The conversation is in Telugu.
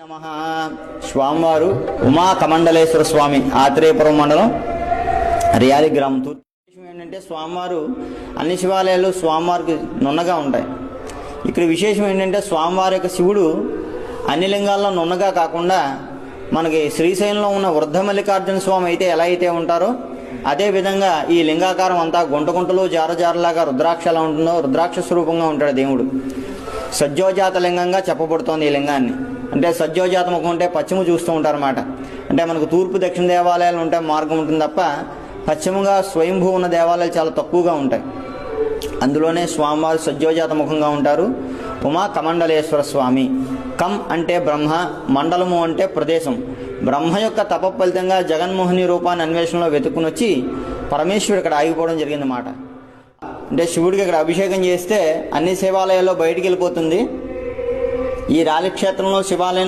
నమ. స్వామివారు ఉమా కమండలేశ్వర స్వామి ఆత్రేయపురం మండలం రియాలి గ్రామం. తూర్పు విషయం ఏంటంటే స్వామివారు అన్ని శివాలయాలు స్వామివారికి నున్నగా ఉంటాయి. ఇక్కడ విశేషం ఏంటంటే స్వామివారి యొక్క శివుడు అన్ని లింగాల్లో నున్నగా కాకుండా మనకి శ్రీశైలంలో ఉన్న వృద్ధ మల్లికార్జున స్వామి అయితే ఎలా అయితే ఉంటారో అదే విధంగా ఈ లింగాకారం అంతా గుంట గుంటలు జారజారలాగా రుద్రాక్షలా ఉంటుందో రుద్రాక్ష స్వరూపంగా ఉంటాడు దేవుడు. సజ్జోజాత లింగంగా చెప్పబడుతోంది ఈ లింగాన్ని. అంటే సజ్జోజాత ముఖం ఉంటే పశ్చిమ చూస్తూ ఉంటారన్నమాట. అంటే మనకు తూర్పు దక్షిణ దేవాలయాలు ఉంటే మార్గం ఉంటుంది తప్ప పశ్చిమంగా స్వయంభూ ఉన్న దేవాలయాలు చాలా తక్కువగా ఉంటాయి. అందులోనే స్వామివారు సజ్జోజాత ముఖంగా ఉంటారు. ఉమా కమండలేశ్వర స్వామి. కం అంటే బ్రహ్మ మండలము అంటే ప్రదేశం. బ్రహ్మ యొక్క తప ఫలితంగా జగన్మోహిని రూపాన్ని అన్వేషణలో వెతుక్కుని వచ్చి పరమేశ్వరుడు ఇక్కడ ఆగిపోవడం జరిగిందన్నమాట. అంటే శివుడికి ఇక్కడ అభిషేకం చేస్తే అన్ని శివాలయాల్లో బయటికి వెళ్ళిపోతుంది. ఈ రాలి క్షేత్రంలో శివాలయంలో